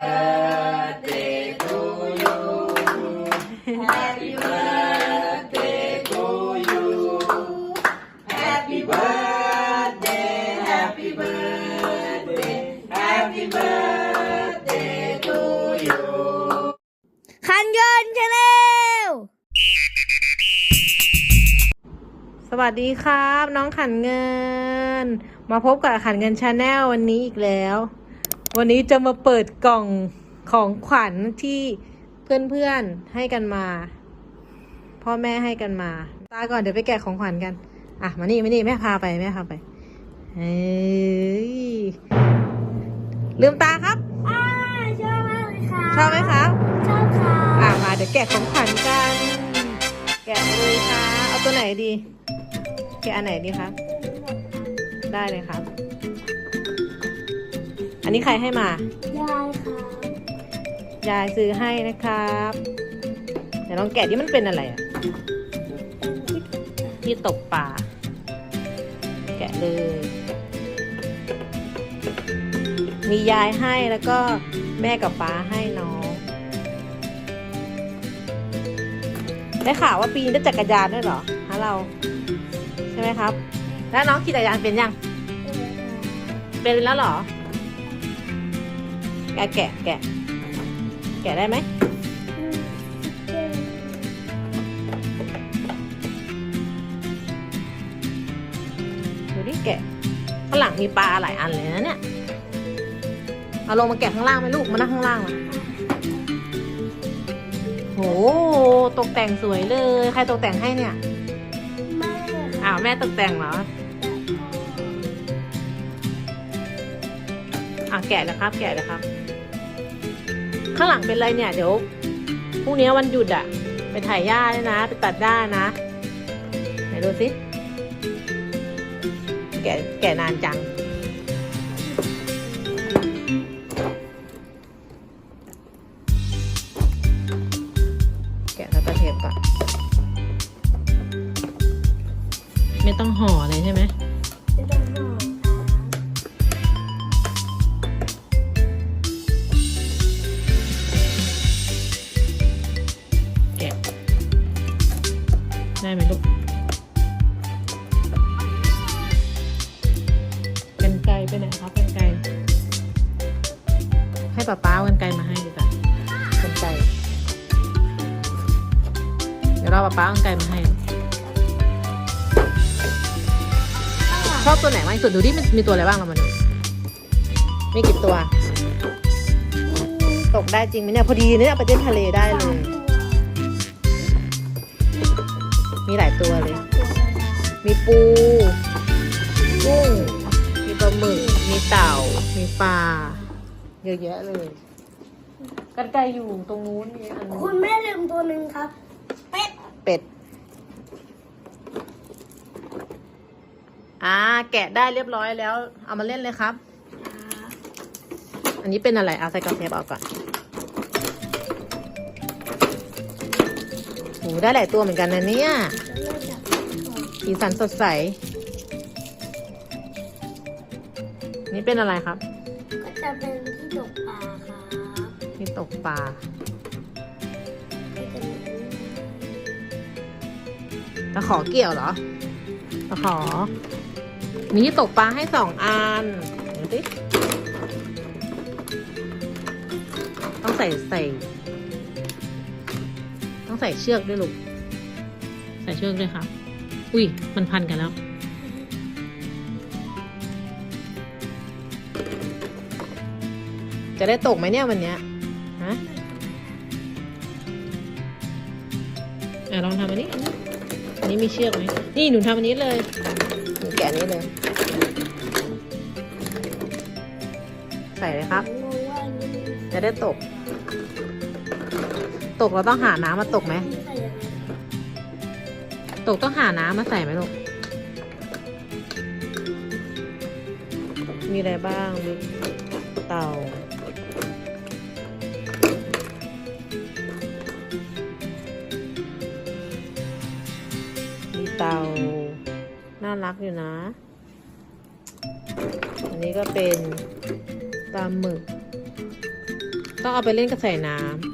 คันยนชาแนลสวัสดีครับ น้องขันเงิน มาพบกับขันเงินชาแนลวันนี้อีกแล้ว วันนี้จะมาเปิดกล่องของขวัญที่เพื่อนๆให้กันมา พ่อแม่ให้กันมา ตาก่อนเดี๋ยวไปแกะของขวัญกัน อะมานี่มานี่แม่พาไปแม่พาไปเฮ้ยลืมตาครับ อ่าชอบมากเลยค่ะชอบไหมครับ ชอบค่ะอะมาเดี๋ยวแกะของขวัญกัน แกะเลยค่ะ เอาตัวไหนดี แกะอันไหนดีครับ ได้เลยครับอั นนี้ใครให้มา ยายค่ะยายซื้อให้นะครับเดี๋ยวลองแกะดิมันเป็นอะไรอะที่ตกปลาแกะเลย มียายให้แล้วก็แม่กับป้าให้น้อง ได้ข่าวว่าปีนได้จักรยานด้วยเหรอฮะเรา ใช่ไหมครับ แล้วน้องขี่จักรยานเป็นยัง เป็นแล้วเหรอแกะแกะแกะ แกะได้ไหมดูดิแกะข้างหลังมีปลาหลายอันเลยนะเนี่ยเอาลงมาแกะข้างล่างไหมลูกมานั่งข้างล่างมาโหตกแต่งสวยเลย ใครตกแต่งให้เนี่ยแม่อ้าวแม่ตกแต่งเหรออะแกะแล้วครับ แกะแล้วครับ ข้างหลังเป็นอะไรเนี่ยเดี๋ยวพรุ่งนี้วันหยุดอะไปถ่ายหญ้าด้วยนะ ไปตัดหญ้านะไหนดูสิแก่แก่นานจัง ไหมลูกกันไกลไปไหนครับกันไกลให้ป้าป้ากันไกลมาให้ดีกว่ากันไกลเดี๋ยวเราป้าป้าเอากันไกลมาให้ ชอบตัวไหนมากที่สุดดูดิมันมีตัวอะไรบ้างเรามาดูมีกี่ตัว ตกได้จริงไหมเนี่ยพอดีเนี่ยไปเล่นทะเลได้เลย มีหลายตัวเลย มีปูกุ้ง มีปลาหมึก มีเต่า มีปลา เยอะแยะเลย กันไกลอยู่ตรงนู้นมีอันนู้คุนณแม่ลืมตัวหนึ่งครับ เป็ดเป็ด อ่า แกะได้เรียบร้อยแล้ว เอามาเล่นเลยครับ อันนี้เป็นอะไรเอาใส่กระเทียมเอาก่อน หได้หลายตัวเหมือนกันนะเนี่ยแล้วเราจะสีสันสดใส นี่เป็นอะไรครับ ก็จะเป็นที่ตกปลาครับที่ตกปลาที่เป็นตะขอเกี่ยวเหรอตะขอ มีที่ตกปลาให้สองอันเดี๋ยวสิต้องใส่ใส่ต้อง ใส่เชือกด้วยลูก ใส่เชือกด้วยครับ อุ้ย มันพันกันแล้วจะได้ตกไหมเนี่ยวันเนี้ยฮะอะลองทำอันนี้ อันนี้มีเชือกไหม นี่หนูทำอันนี้เลยหนูแกะนี้เลย ใส่เลยครับ จะได้ตก ตกเราต้องหาน้ำมาตกไหม ตกต้องหาน้ำมาใส่ไหมลูก มีอะไรบ้างมีเต่า มีเต่า น่ารักอยู่นะ อันนี้ก็เป็นปลาหมึก ต้องเอาไปเล่นกับใส่น้ำ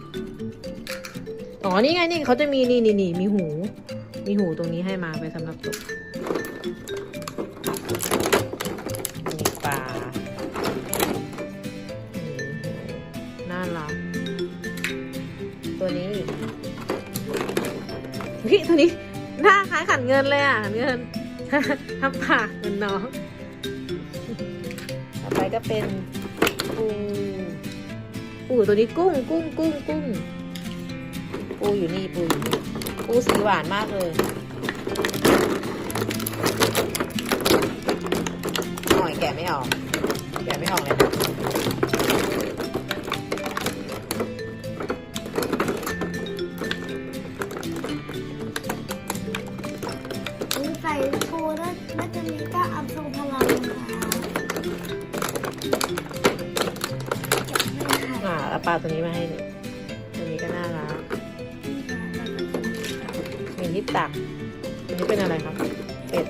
อ๋อ นี่ไงนี่เขาจะมีนี่นี่นี่มีหู มีหูตรงนี้ให้มาไปสำหรับตกปลาน่ารัก ตัวนี้พี่ตัวนี้หน้าคล้ายขันเงินเลยอะขันเงินทำปากเหมือนน้อง ต่อไปก็เป็นปู ปูตัวนี้กุ้งกุ้งกุ้งกุ้ง ปูอยู่นี่ปูอยู่นี่ปูสีหวานมากเลยหน่อยแกะไม่ออก แกะไม่ออกเลยนะมีใส่โชว์แล้วน่าจะมีก้าอัพทรงพลังนะคะอ่าเอาปลาตัวนี้มาให้ดูตั ตัก อันนี้เป็นอะไรครับ เป็ด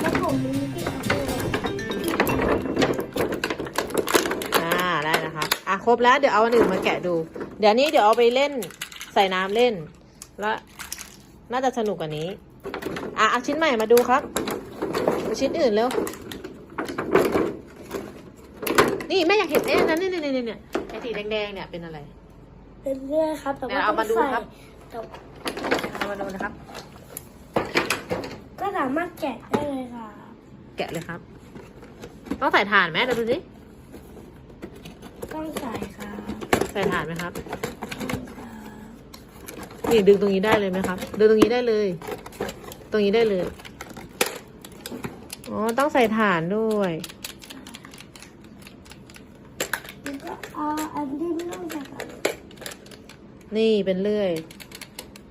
แล้วผมมีที่อัพโชว์อ่า ได้นะครบอะ ครบแล้ว เดี๋ยวเอาอันอื่นมาแกะดู เดี๋ยวนี้เดี๋ยวเอาไปเล่นใส่น้ำเล่น แล้ว น่าจะสนุกกว่านี้ อะเอาชิ้นใหม่มาดูครับเอาชิ้นอื่นเร็ว นี่แม่อยากเห็นเอ๊ะนั่นนี่นี่นี่เนี่ย สีแดงๆเนี่ยเป็นอะไร เป็นเรื่อยครับ แต่เดี๋ยว่าวเอามาดูต้องใส่ครับแต่เอามาดูนะครับ ก็สามารถแกะได้เลยค่ะ แกะเลยครับ ต้องใส่ถ่านไหมเดี๋ยวดูสิต้องใส่ค่ะ ใส่ถ่านไหมครับนี่ดึงตรงนี้ได้เลยไหมครับ ดึงตรงนี้ได้เลย ตรงนี้ได้เลย อ๋อ ต้องใส่ถ่านด้วย แล้วก็เอาอันที่ไม่ต้องใส่ค่ะนี่เป็นเลื่อย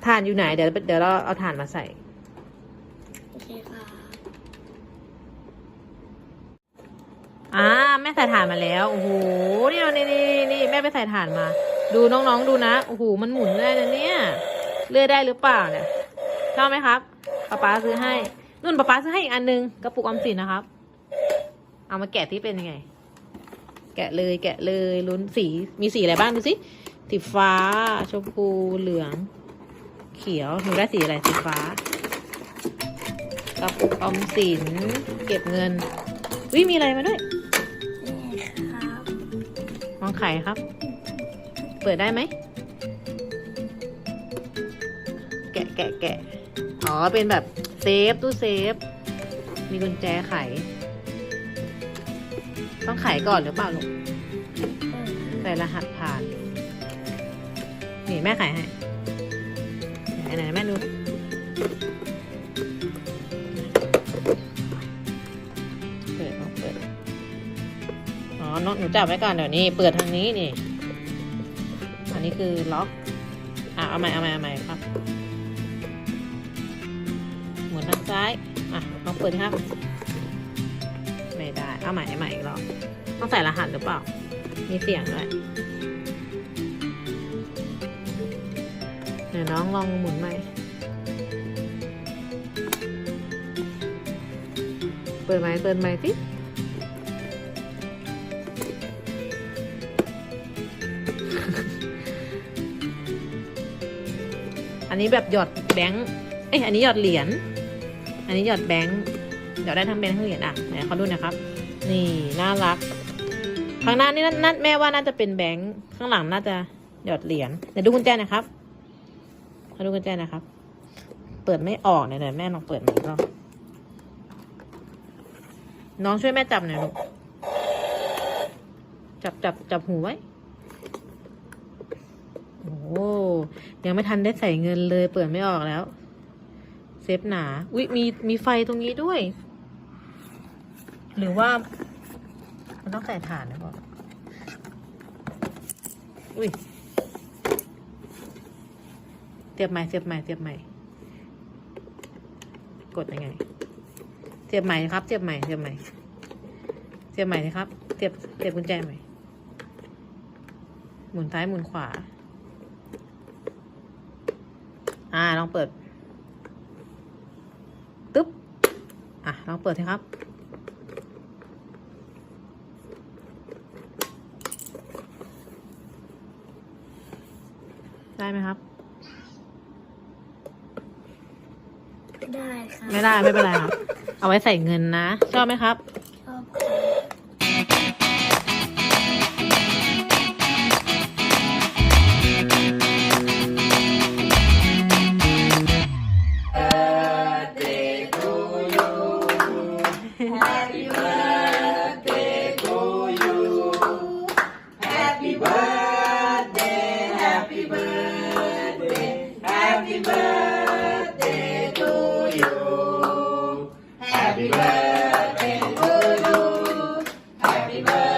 ถ่านอยู่ไหน เดี๋ยวเดี๋ยวเราเอาถ่านมาใส่ โอเคค่ะอ่าแม่ใส่ถ่านมาแล้ว โอ้โห นี่นี่นี่นี่แม่ไปใส่ถ่านมา ดูน้องๆดูนะ โอ้โห มันหมุนได้นะเนี่ย เลื่อยได้หรือเปล่าเนี่ยชอบไหมครับป๊าป๊าซื้อให้ นุ่นป๊าป๊าซื้อให้อีกอันนึงกระปุกออมสินนะครับ เอามาแกะที่เป็นยังไง แกะเลยแกะเลยลุ้นสีมีสีอะไรบ้างดูสิสีฟ้า ชมพูเหลือง เขียวหนูได้สีอะไรสีฟ้ากระปุกออมสิน เก็บเงินวิมีอะไรมาด้วยนี่ครับมองไข่ครับ เปิดได้ไหมแกะแกะแกะอ๋อเป็นแบบเซฟตู้เซฟ มีกุญแจไข ต้องไขก่อนหรือเปล่าลูกใส่รหัสผ่าน นี่แม่ไขให้ไหนไหนแม่ดูเปิดต้องเปิดอ๋อน้องหนูจับไว้ก่อนเดี๋ยวนี้ เปิดทางนี้นี่ อันนี้คือล็อก อะเอาใหม่เอาใหม่เอาใหม่ครับ หมุนทางซ้าย อะลองเปิดครับ เอาใหม่ใหม่อีกรอบต้องใส่รหัสหรือเปล่า มีเสียงด้วยเดี๋ยวน้องลองหมุนใหม่เปิดไหมเปิดไหมสิอันนี้แบบหยอดแบงค์เอ้ยอันนี้หยอดเหรียญ อันนี้หยอดแบงค์หยอดได้ทั้งแบงค์ทั้งเหรียญอะไหนเขาดูนะครับ นี่น่ารัก ข้างหน้านี่นั่นแม่ว่าน่าจะเป็นแบงค์ข้างหลังน่าจะหยอดเหรียญเดี๋ยวดูกุญแจนะครับมาดูกุญแจนะครับ เปิดไม่ออกเนี่ยเดี๋ยวแม่ลองเปิดใหม่อีกรอบน้องช่วยแม่จับหน่อยลูกจับจับจับหูไว้ โอ้ยังไม่ทันได้ใส่เงินเลย เปิดไม่ออกแล้ว เซฟหนา อุ๊ย มีมีไฟตรงนี้ด้วย หรือว่า มันต้องใส่ถ่านนะพ่ออุ้ยเสียบใหม่เสียบใหม่เสียบใหม่ กดยังไง เสียบใหม่ครับ เสียบใหม่เสียบใหม่ เสียบใหม่นะครับ เสียบเสียบกุญแจใหม่ หมุนซ้ายหมุนขวา อ่าลองเปิด ตึ๊บ อะลองเปิดสิครับ ได้ไหมครับ ได้ค่ะ ไม่ได้ไม่เป็นไรครับ เอาไว้ใส่เงินนะ ชอบไหมครับ Happy